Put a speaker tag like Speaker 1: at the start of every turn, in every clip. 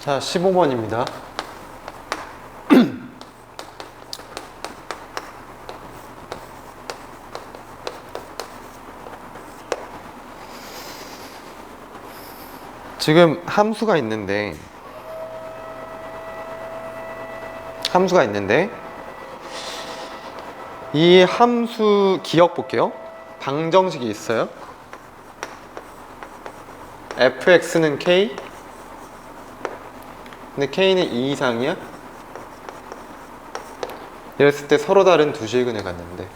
Speaker 1: 자, 15번입니다. 지금 함수가 있는데 함수가 있는데 이 함수 기억 볼게요. 방정식이 있어요. fx는 k 근데 k는 2 이상이야? 이랬을 때 서로 다른 두 실근을 갖는데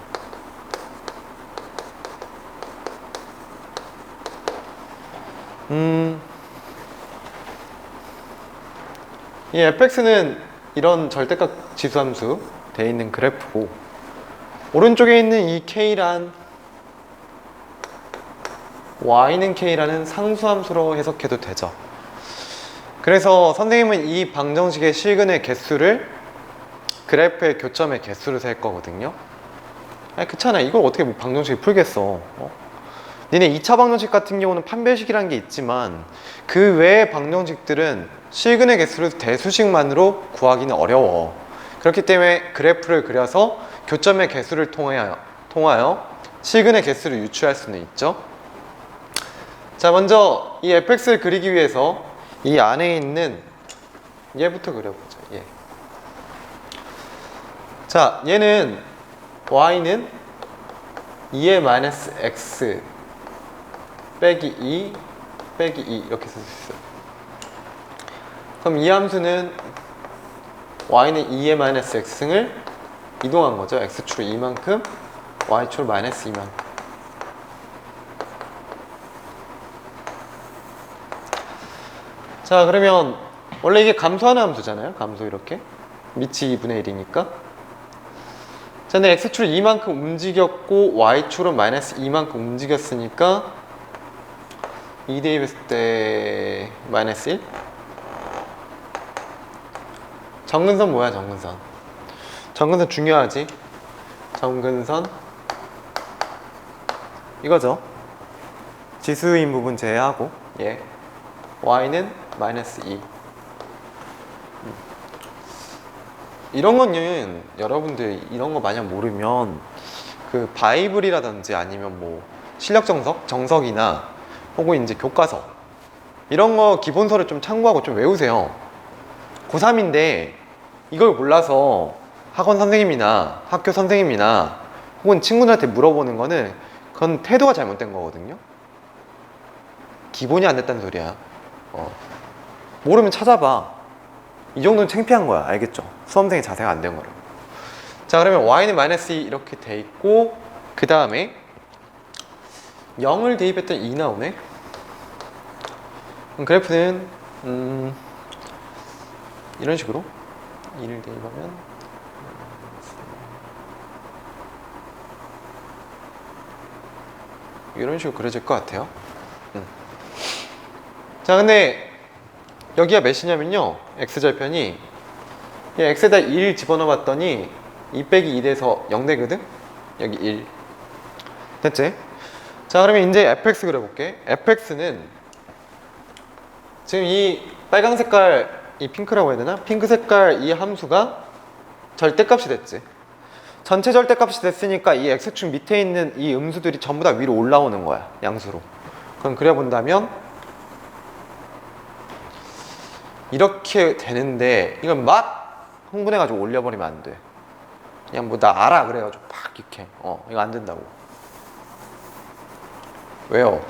Speaker 1: 음, 이 fx는 이런 절대값 지수함수 돼 있는 그래프고 오른쪽에 있는 이 k란 y는 k라는 상수함수로 해석해도 되죠. 그래서 선생님은 이 방정식의 실근의 개수를 그래프의 교점의 개수로 셀 거거든요. 아니 그렇잖아. 이걸 어떻게 뭐 방정식을 풀겠어. 어? 니네 2차 방정식 같은 경우는 판별식이라는 게 있지만 그 외의 방정식들은 실근의 개수를 대수식만으로 구하기는 어려워. 그렇기 때문에 그래프를 그려서 교점의 개수를 통하여, 통하여 실근의 개수를 유추할 수는 있죠. 자, 먼저 이 fx를 그리기 위해서 이 안에 있는 얘부터 그려보자. 얘. 자, 얘는 y는 2의 마이너스 x 빼기 2 빼기 2 이렇게 쓸 수 있어요. 그럼 이 함수는 y는 2의 마이너스 x승을 이동한 거죠. x축으로 이만큼, y축으로 마이너스 이만큼. 자 그러면 원래 이게 감소하는 함수잖아요. 감소 이렇게. 밑이 2분의 1이니까. 자 근데 x축을 이만큼 움직였고 y축은 마이너스 2만큼 움직였으니까 2 대입했을 때 마이너스 1 정근선 뭐야 정근선? 정근선 중요하지? 정근선 이거죠. 지수인 부분 제외하고. 예. y는 마이너스 2 음. 이런 거는 여러분들 이런 거 만약 모르면 그 바이블이라든지 아니면 뭐 실력 정석, 정석이나 혹은 이제 교과서 이런 거 기본서를 좀 참고하고 좀 외우세요. 고3인데 이걸 몰라서 학원 선생님이나 학교 선생님이나 혹은 친구들한테 물어보는 거는 그건 태도가 잘못된 거거든요. 기본이 안 됐다는 소리야. 어. 모르면 찾아봐. 이 정도는 창피한 거야. 알겠죠? 수험생이 자세가 안 된 거라고. 자, 그러면 y는 마이너스 2 이렇게 돼 있고, 그 다음에 0을 대입했더니 2 나오네? 그럼 그래프는, 음, 이런 식으로 2를 대입하면, 이런 식으로 그려질 것 같아요. 음. 자, 근데 여기가 몇이냐면요. x절편이 이 x에다 1 집어넣어 봤더니 2 빼기 2 돼서 0 되거든? 여기 1. 됐지? 자, 그러면 이제 fx 그려볼게. fx는 지금 이 빨강 색깔, 이 핑크라고 해야 되나? 핑크 색깔 이 함수가 절대값이 됐지. 전체 절대값이 됐으니까 이 x축 밑에 있는 이 음수들이 전부 다 위로 올라오는 거야. 양수로. 그럼 그려본다면 이렇게 되는데 이건 막 흥분해가지고 올려버리면 안 돼. 그냥 뭐 나 알아 그래가지고 팍 이렇게 어 이거 안 된다고. 왜요?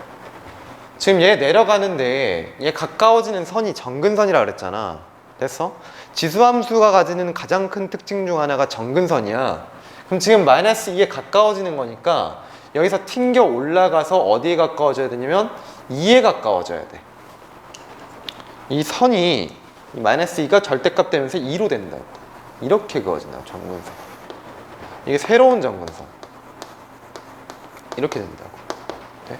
Speaker 1: 지금 얘 내려가는데 얘 가까워지는 선이 정근선이라 그랬잖아. 됐어? 지수함수가 가지는 가장 큰 특징 중 하나가 정근선이야. 그럼 지금 마이너스 2에 가까워지는 거니까 여기서 튕겨 올라가서 어디에 가까워져야 되냐면 2에 가까워져야 돼. 이 선이 이 마이너스 2가 절대값 되면서 2로 된다고 이렇게 그어진다고 정근선. 이게 새로운 정근선. 이렇게 된다고. 네?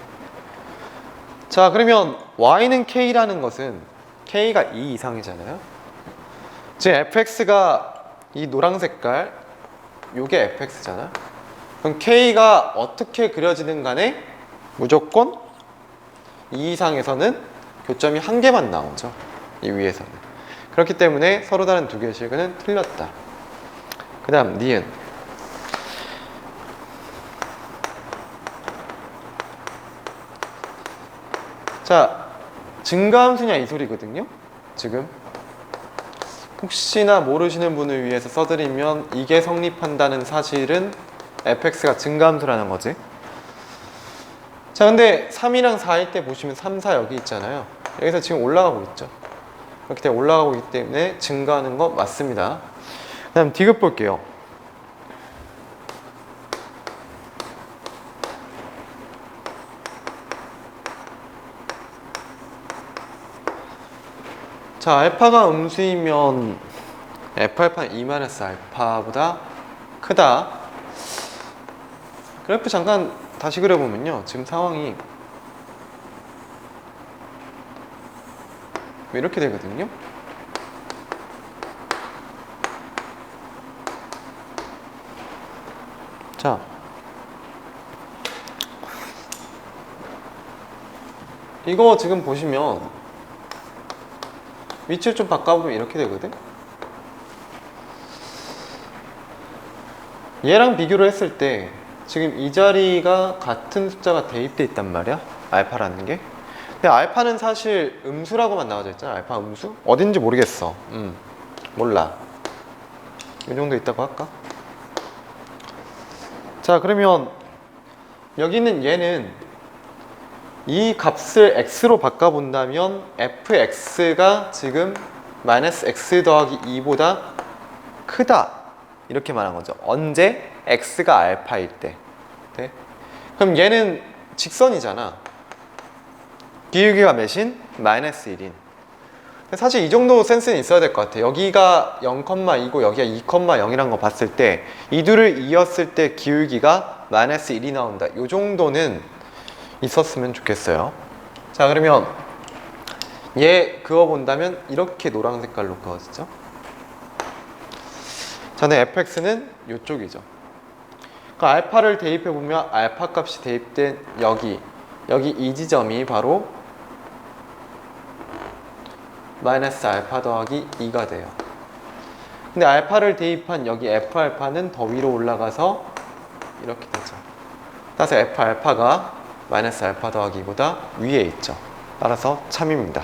Speaker 1: 자 그러면 y는 k라는 것은 k가 2 이상이잖아요. 지금 fx가 이 노란 색깔 요게 fx잖아. 그럼 k가 어떻게 그려지든 간에 무조건 2 이상에서는 교점이 한 개만 나오죠. 이 위에서는. 그렇기 때문에 서로 다른 두 개의 실근은 틀렸다. 그 다음 니은 자 증가함수냐 이 소리거든요 지금 혹시나 모르시는 분을 위해서 써드리면 이게 성립한다는 사실은 fx가 증가함수라는 거지 자 근데 3이랑 4일 때 보시면 3, 4 여기 있잖아요. 여기서 지금 올라가고 있죠. 그렇기 때문에 올라가고 있기 때문에 증가하는 거 맞습니다. 그 다음 디귿 볼게요. 자 알파가 음수이면 F알파는 2-알파보다 크다. 그래프 잠깐 다시 그려보면요. 지금 상황이 이렇게 되거든요. 자. 이거 지금 보시면 위치를 좀 바꿔보면 이렇게 되거든? 얘랑 비교를 했을 때 지금 이 자리가 같은 숫자가 대입돼 있단 말이야? 알파라는 게? 근데 알파는 사실 음수라고만 나와져 있잖아. 알파 음수? 어딘지 모르겠어. 음 몰라. 이 정도 있다고 할까? 자 그러면 여기 있는 얘는 이 값을 x로 바꿔본다면 fx가 지금 마이너스 x 더하기 2보다 크다. 이렇게 말한 거죠. 언제? X가 알파일 때 네? 그럼 얘는 직선이잖아 기울기가 몇인? 마이너스 1인 사실 이 정도 센스는 있어야 될 것 같아 여기가 0,2고 여기가 2,0이란 거 봤을 때 이 둘을 이었을 때 기울기가 마이너스 1이 나온다 이 정도는 있었으면 좋겠어요. 자, 그러면 얘 그어 본다면 이렇게 노란 색깔로 그어지죠. 저는 fx는 이쪽이죠. 그러니까 알파를 대입해 보면 알파 값이 대입된 여기 여기 이 지점이 바로 마이너스 알파 더하기 2가 돼요. 근데 알파를 대입한 여기 f 알파는 더 위로 올라가서 이렇게 되죠. 따라서 f 알파가 마이너스 알파 더하기보다 위에 있죠. 따라서 참입니다.